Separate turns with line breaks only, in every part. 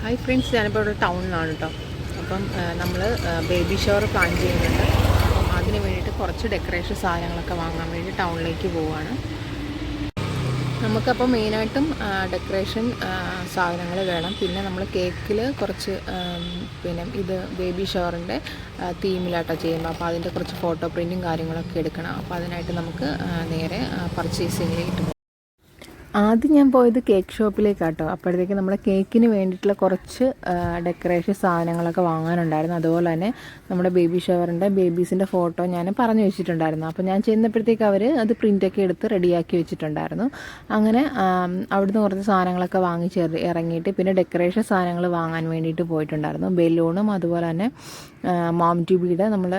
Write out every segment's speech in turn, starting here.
Hi friends ഞാനിപ്പോൾ ഇവിടെ ടൗണിലാണ് കേട്ടോ അപ്പം നമ്മൾ ബേബി ഷവർ പ്ലാൻ ചെയ്യുന്നുണ്ട്. അതിന് വേണ്ടിയിട്ട് കുറച്ച് ഡെക്കറേഷൻ സാധനങ്ങളൊക്കെ വാങ്ങാൻ വേണ്ടി ടൗണിലേക്ക് പോവുകയാണ് നമുക്കപ്പോൾ മെയിനായിട്ടും ഡെക്കറേഷൻ സാധനങ്ങൾ വേണം. പിന്നെ നമ്മൾ കേക്കിൽ കുറച്ച് പിന്നെ ഇത് ബേബി ഷവറിന്റെ തീമിലാട്ടോ ചെയ്യുമ്പോൾ അപ്പോൾ അതിന്റെ കുറച്ച് ഫോട്ടോ പ്രിന്റും കാര്യങ്ങളൊക്കെ എടുക്കണം. അപ്പോൾ അതിനായിട്ട് നമുക്ക് നേരെ പർച്ചേസിങ്ങിലേക്ക് ആദ്യം ഞാൻ പോയത് കേക്ക് ഷോപ്പിലേക്കാട്ടോ. അപ്പോഴത്തേക്ക് നമ്മുടെ കേക്കിന് വേണ്ടിയിട്ടുള്ള കുറച്ച് ഡെക്കറേഷൻ സാധനങ്ങളൊക്കെ വാങ്ങാനുണ്ടായിരുന്നു. അതുപോലെ തന്നെ നമ്മുടെ ബേബി ഷവറിന്റെ ബേബീസിന്റെ ഫോട്ടോ ഞാൻ പറഞ്ഞു വെച്ചിട്ടുണ്ടായിരുന്നു. അപ്പോൾ ഞാൻ ചെന്നപ്പോഴത്തേക്ക് അവർ അത് പ്രിന്റൊക്കെ എടുത്ത് റെഡിയാക്കി വെച്ചിട്ടുണ്ടായിരുന്നു. അങ്ങനെ അവിടുന്ന് കുറച്ച് സാധനങ്ങളൊക്കെ വാങ്ങിച്ച് ഇറ- ഇറങ്ങിയിട്ട് പിന്നെ ഡെക്കറേഷൻ സാധനങ്ങൾ വാങ്ങാൻ വേണ്ടിയിട്ട് പോയിട്ടുണ്ടായിരുന്നു. ബലൂണും അതുപോലെ തന്നെ മോം ട്യൂബിയുടെ നമ്മൾ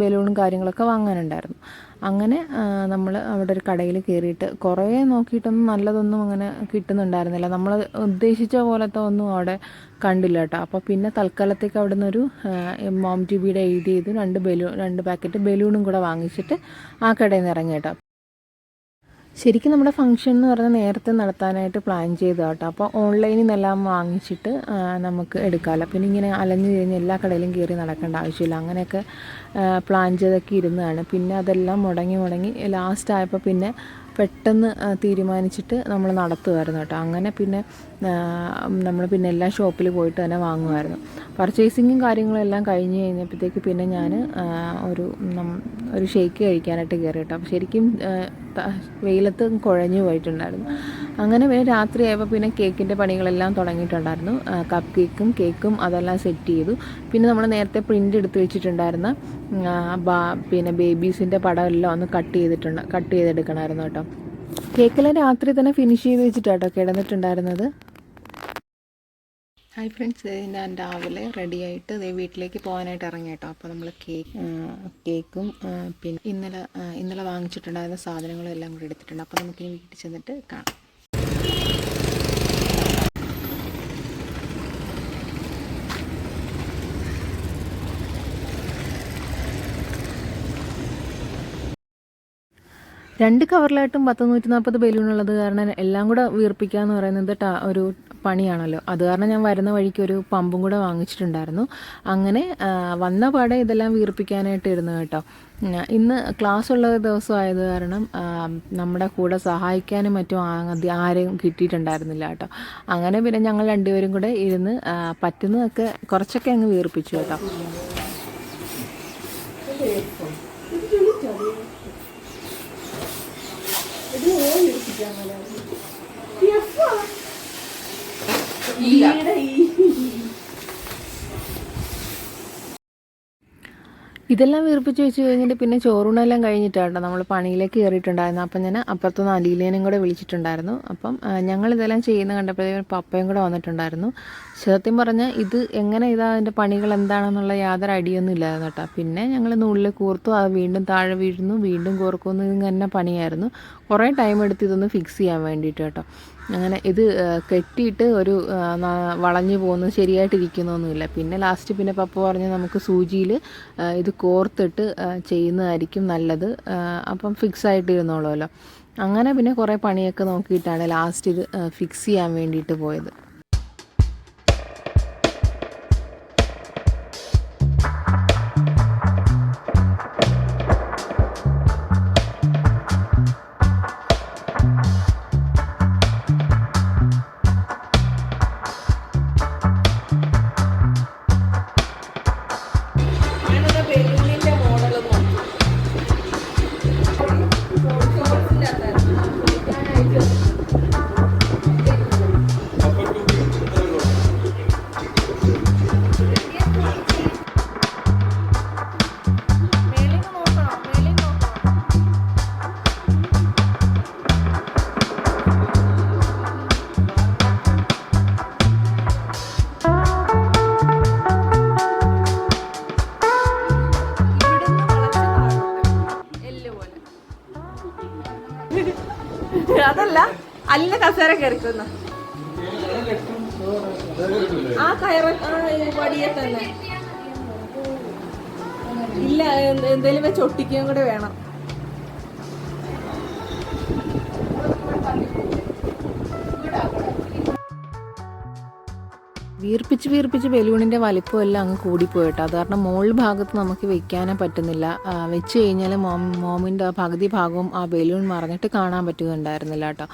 ബലൂണും കാര്യങ്ങളൊക്കെ വാങ്ങാനുണ്ടായിരുന്നു. അങ്ങനെ നമ്മൾ അവിടെ ഒരു കടയിൽ കയറിയിട്ട് കുറേ നോക്കിയിട്ടൊന്നും നല്ലതൊന്നും അങ്ങനെ കിട്ടുന്നുണ്ടായിരുന്നില്ല. നമ്മൾ ഉദ്ദേശിച്ച പോലത്തെ ഒന്നും അവിടെ കണ്ടില്ല കേട്ടോ. അപ്പോൾ പിന്നെ തൽക്കാലത്തേക്ക് അവിടെ നിന്നൊരു മോം ട്യൂബിയുടെ എഴുതിയത് രണ്ട് ബലൂൺ രണ്ട് പാക്കറ്റ് ബലൂണും കൂടെ വാങ്ങിച്ചിട്ട് ആ കടയിൽ നിന്ന് ഇറങ്ങി കേട്ടോ. ശരിക്കും നമ്മുടെ ഫംഗ്ഷൻ എന്ന് പറഞ്ഞാൽ നേരത്തെ നടത്താനായിട്ട് പ്ലാൻ ചെയ്തു കേട്ടോ അപ്പോൾ ഓൺലൈനിൽ നിന്നെല്ലാം വാങ്ങിച്ചിട്ട് നമുക്ക് എടുക്കാമല്ലോ പിന്നെ ഇങ്ങനെ അലഞ്ഞു കഴിഞ്ഞ് എല്ലാ കടയിലും കയറി നടക്കേണ്ട ആവശ്യമില്ല. അങ്ങനെയൊക്കെ പ്ലാൻ ചെയ്തൊക്കെ ഇരുന്നതാണ്. പിന്നെ അതെല്ലാം മുടങ്ങി മുടങ്ങി ലാസ്റ്റ് ആയപ്പോൾ പിന്നെ പെട്ടെന്ന് തീരുമാനിച്ചിട്ട് നമ്മൾ നടത്തുമായിരുന്നു കേട്ടോ. അങ്ങനെ പിന്നെ നമ്മൾ പിന്നെ എല്ലാ ഷോപ്പിൽ പോയിട്ട് തന്നെ വാങ്ങുമായിരുന്നു പർച്ചേസിങ്ങും കാര്യങ്ങളും എല്ലാം കഴിഞ്ഞ് കഴിഞ്ഞപ്പോഴത്തേക്ക് പിന്നെ ഞാൻ ഒരു ഒരു ഷേക്ക് കഴിക്കാനായിട്ട് കയറി കേട്ടോ. അപ്പോൾ ശരിക്കും വെയിലത്ത് കുഴഞ്ഞു പോയിട്ടുണ്ടായിരുന്നു. അങ്ങനെ പിന്നെ രാത്രിയായപ്പോൾ പിന്നെ കേക്കിന്റെ പണികളെല്ലാം തുടങ്ങിയിട്ടുണ്ടായിരുന്നു. കപ്പ് കേക്കും കേക്കും അതെല്ലാം സെറ്റ് ചെയ്തു. പിന്നെ നമ്മൾ നേരത്തെ പ്രിന്റ് എടുത്ത് വെച്ചിട്ടുണ്ടായിരുന്ന പിന്നെ ബേബീസിന്റെ പടമെല്ലാം ഒന്ന് കട്ട് ചെയ്തിട്ടുണ്ട് കട്ട് ചെയ്തെടുക്കണമായിരുന്നു കേട്ടോ. കേക്കെല്ലാം രാത്രി തന്നെ ഫിനിഷ് ചെയ്ത് വെച്ചിട്ടാട്ടോ കിടന്നിട്ടുണ്ടായിരുന്നത്. ഹായ് ഫ്രണ്ട്സ് ഞാൻ രാവിലെ റെഡി ആയിട്ട് ദേ വീട്ടിലേക്ക് പോകാനായിട്ട് ഇറങ്ങി കേട്ടോ. അപ്പോൾ നമ്മൾ കേക്ക് കേക്കും പിന്നെ ഇന്നലെ ഇന്നലെ വാങ്ങിച്ചിട്ടുണ്ടായിരുന്ന സാധനങ്ങളും എല്ലാം കൂടി എടുത്തിട്ടുണ്ട്. അപ്പോൾ നമുക്കിനി വീട്ടിൽ ചെന്നിട്ട് കാണാം. രണ്ട് കവറിലായിട്ടും പത്ത് നൂറ്റി നാൽപ്പത് ബലൂൺ ഉള്ളത് കാരണം എല്ലാം കൂടെ വീർപ്പിക്കുക എന്ന് പറയുന്നത് ഒരു പണിയാണല്ലോ. അത് കാരണം ഞാൻ വരുന്ന വഴിക്ക് ഒരു പമ്പും കൂടെ വാങ്ങിച്ചിട്ടുണ്ടായിരുന്നു. അങ്ങനെ വന്ന പാടെ ഇതെല്ലാം വീർപ്പിക്കാനായിട്ട് ഇരുന്നു കേട്ടോ. ഇന്ന് ക്ലാസ് ഉള്ള ദിവസം ആയത് കാരണം നമ്മുടെ കൂടെ സഹായിക്കാനും മറ്റും ആരെയും കിട്ടിയിട്ടുണ്ടായിരുന്നില്ല കേട്ടോ. അങ്ങനെ പിന്നെ ഞങ്ങൾ രണ്ടുപേരും കൂടെ ഇരുന്ന് പറ്റുന്നതൊക്കെ കുറച്ചൊക്കെ അങ്ങ് വീർപ്പിച്ചു കേട്ടോ. ഇതെല്ലാം വീർപ്പിച്ച് വെച്ച് കഴിഞ്ഞിട്ട് പിന്നെ ചോറൂണെല്ലാം കഴിഞ്ഞിട്ടാണ് നമ്മൾ പണിയിലേക്ക് കയറിയിട്ടുണ്ടായിരുന്നു അപ്പം ഞാൻ അപ്പുറത്തുനിന്ന് അലീലേനും കൂടെ വിളിച്ചിട്ടുണ്ടായിരുന്നു. അപ്പം ഞങ്ങൾ ഇതെല്ലാം ചെയ്യുന്ന കണ്ടപ്പോഴത്തേക്കും പപ്പയും കൂടെ വന്നിട്ടുണ്ടായിരുന്നു. സത്യം പറഞ്ഞാൽ ഇത് എങ്ങനെ ഇതാ അതിന്റെ പണികൾ എന്താണെന്നുള്ള യാതൊരു അടിയൊന്നും ഇല്ലായിരുന്നു കേട്ടോ. പിന്നെ ഞങ്ങൾ നുള്ളിൽ കൂർത്തു അത് വീണ്ടും താഴെ വീഴുന്നു വീണ്ടും കോർക്കുന്നു ഇങ്ങനെ പണിയായിരുന്നു. കുറേ ടൈം എടുത്ത് ഇതൊന്ന് ഫിക്സ് ചെയ്യാൻ വേണ്ടിയിട്ട് കേട്ടോ. അങ്ങനെ ഇത് കെട്ടിയിട്ട് ഒരു ആ, പോകുന്നത് വളഞ്ഞു പോകുന്നു ശരിയായിട്ടിരിക്കുന്നൊന്നുമില്ല. പിന്നെ ലാസ്റ്റ് പിന്നെ പപ്പ പറഞ്ഞ് നമുക്ക് സൂചിയിൽ ഇത് കോർത്തിട്ട് ചെയ്യുന്നതായിരിക്കും നല്ലത്. അപ്പം ഫിക്സ് ആയിട്ട് ഇരുന്നോളുമല്ലോ അങ്ങനെ പിന്നെ കുറേ പണിയൊക്കെ നോക്കിയിട്ടാണ് ലാസ്റ്റ് ഇത് ഫിക്സ് ചെയ്യാൻ വേണ്ടിയിട്ട് പോയത്. കസേര കയറിക്കുന്ന. ആ കയറ വടിയെ തന്നെ. ഇല്ല എന്തെങ്കിലും വെച്ച് ഒട്ടിക്കുകയും കൂടെ വേണം. വീർപ്പിച്ച് വീർപ്പിച്ച് ബലൂണിന്റെ വലിപ്പം എല്ലാം അങ്ങ് കൂടിപ്പോയിട്ടോ. അത് കാരണം മുകൾ ഭാഗത്ത് നമുക്ക് വെക്കാനേ പറ്റുന്നില്ല. വെച്ച് കഴിഞ്ഞാൽ മോം മോമിന്റെ പകുതി ഭാഗവും ആ ബലൂൺ മറഞ്ഞിട്ട് കാണാൻ പറ്റുന്നുണ്ടായിരുന്നില്ല കേട്ടോ.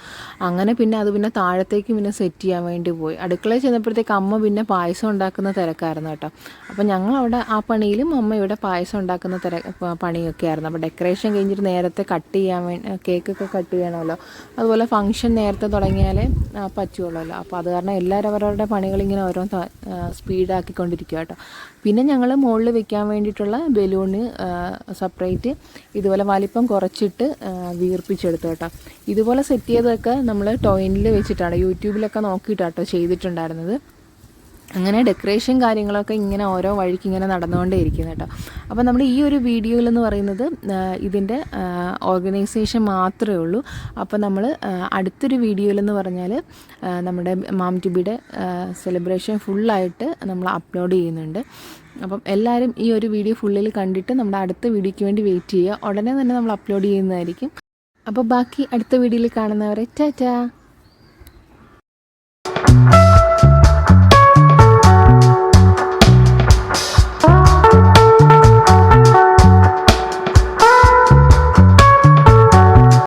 അങ്ങനെ പിന്നെ അത് പിന്നെ താഴത്തേക്ക് പിന്നെ സെറ്റ് ചെയ്യാൻ വേണ്ടി പോയി. അടുക്കളയിൽ ചെന്നപ്പോഴത്തേക്ക് അമ്മ പിന്നെ പായസം ഉണ്ടാക്കുന്ന തിരക്കായിരുന്നു കേട്ടോ. അപ്പോൾ ഞങ്ങൾ അവിടെ ആ പണിയിലും അമ്മ ഇവിടെ പായസം ഉണ്ടാക്കുന്ന തിര പണിയൊക്കെ ആയിരുന്നു. അപ്പോൾ ഡെക്കറേഷൻ കഴിഞ്ഞിട്ട് നേരത്തെ കട്ട് ചെയ്യാൻ വേണ്ടി കേക്കൊക്കെ കട്ട് ചെയ്യണമല്ലോ. അതുപോലെ ഫംഗ്ഷൻ നേരത്തെ തുടങ്ങിയാലേ പറ്റുള്ളൂ അപ്പോൾ അത് കാരണം എല്ലാവരും അവരവരുടെ പണികൾ ഇങ്ങനെ ഓരോ സ്പീഡാക്കിക്കൊണ്ടിരിക്കുക കേട്ടോ. പിന്നെ ഞങ്ങൾ മുകളിൽ വെക്കാൻ വേണ്ടിയിട്ടുള്ള ബലൂണ് സെപ്പറേറ്റ് ഇതുപോലെ വലിപ്പം കുറച്ചിട്ട് വീർപ്പിച്ചെടുത്തു കേട്ടോ. ഇതുപോലെ സെറ്റ് ചെയ്തതൊക്കെ നമ്മൾ ടോയിനിൽ വെച്ചിട്ടാണ് യൂട്യൂബിലൊക്കെ നോക്കിയിട്ടാട്ടോ ചെയ്തിട്ടുണ്ടായിരുന്നത്. അങ്ങനെ ഡെക്കറേഷൻ കാര്യങ്ങളൊക്കെ ഇങ്ങനെ ഓരോ വഴിക്ക് ഇങ്ങനെ നടന്നുകൊണ്ടേ ഇരിക്കുന്നു കേട്ടോ. അപ്പോൾ നമ്മൾ ഈ ഒരു വീഡിയോയിൽ എന്ന് പറയുന്നത് ഇതിന്റെ ഓർഗനൈസേഷൻ മാത്രമേ ഉള്ളൂ. അപ്പോൾ നമ്മൾ അടുത്തൊരു വീഡിയോയിലെന്ന് പറഞ്ഞാൽ നമ്മുടെ മാം ടിബിയുടെ സെലിബ്രേഷൻ ഫുള്ളായിട്ട് നമ്മൾ അപ്ലോഡ് ചെയ്യുന്നുണ്ട്. അപ്പം എല്ലാവരും ഈ ഒരു വീഡിയോ ഫുള്ളിൽ കണ്ടിട്ട് നമ്മുടെ അടുത്ത വീഡിയോയ്ക്ക് വേണ്ടി വെയിറ്റ് ചെയ്യുക. ഉടനെ തന്നെ നമ്മൾ അപ്ലോഡ് ചെയ്യുന്നതായിരിക്കും. അപ്പോൾ ബാക്കി അടുത്ത വീഡിയോയിൽ കാണുന്നവരെ ടാറ്റാ!